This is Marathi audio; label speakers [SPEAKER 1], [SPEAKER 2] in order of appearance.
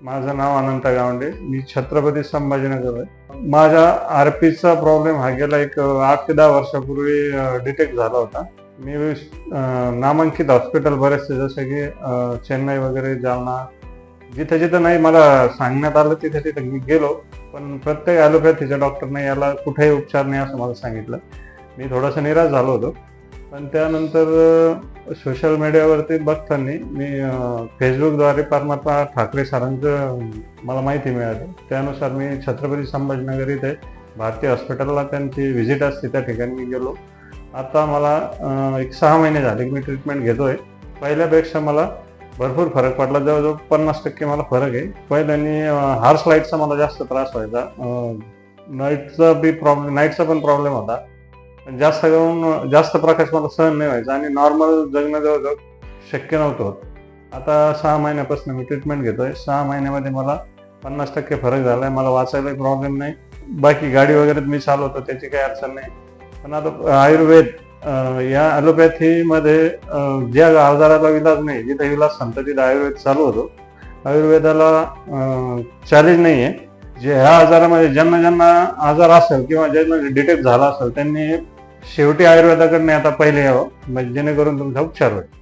[SPEAKER 1] माझं नाव अनंत गावंडे. मी छत्रपती संभाजीनगर आहे. माझ्या आरपीचा प्रॉब्लेम हा गेला एक आठ ते दहा वर्षापूर्वी डिटेक्ट झाला होता. मी नामांकित हॉस्पिटल बरेचसे जसे की चेन्नई वगैरे जालना जिथे जिथे नाही मला सांगण्यात आलं तिथे तिथे मी गेलो. पण प्रत्येक ॲलोपॅथीच्या डॉक्टरने याला कुठेही उपचार नाही असं मला सांगितलं. मी थोडासा निराश झालो होतो. पण त्यानंतर सोशल मीडियावरती बघताना मी फेसबुकद्वारे परमात्मा ठाकरे सरांचं मला माहिती मिळाली. त्यानुसार मी छत्रपती संभाजीनगर इथे भारतीय हॉस्पिटलला त्यांची व्हिजिट असते त्या ठिकाणी मी गेलो. आता मला एक सहा महिने झाले की मी ट्रीटमेंट घेतोय. पहिल्यापेक्षा मला भरपूर फरक पडला. जवळजवळ पन्नास टक्के मला फरक आहे. पहिल्यानी हार्स लाईटचा मला जास्त त्रास व्हायचा. नाईटचा बी प्रॉब्लेम नाईटचा पण प्रॉब्लेम होता. जास्त करून जास्त प्रकाश मला सहन नाही व्हायचा आणि नॉर्मल जगणं जवळजवळ शक्य नव्हतं होत. आता सहा महिन्यापासून मी ट्रीटमेंट घेतोय. सहा महिन्यामध्ये मला पन्नास टक्के फरक झाला आहे मला वाचायलाही प्रॉब्लेम नाही. बाकी गाडी वगैरे मी चालवतो त्याची काही अडचण नाही. पण आता आयुर्वेद या ॲलोपॅथीमध्ये ज्या आजाराला इलाज नाही जिथे इलाज सांगतं तिथे आयुर्वेद चालू होतो. आयुर्वेदाला चॅलेंज नाही आहे जे ह्या आजारामध्ये ज्यांना ज्यांना आजार असेल किंवा ज्यांना डिटेक्ट झाला असेल त्यांनी शेवटी आयुर्वेदाकडे आता पहिले यावं म्हणजे जेणेकरून तुमचा उपचार होईल.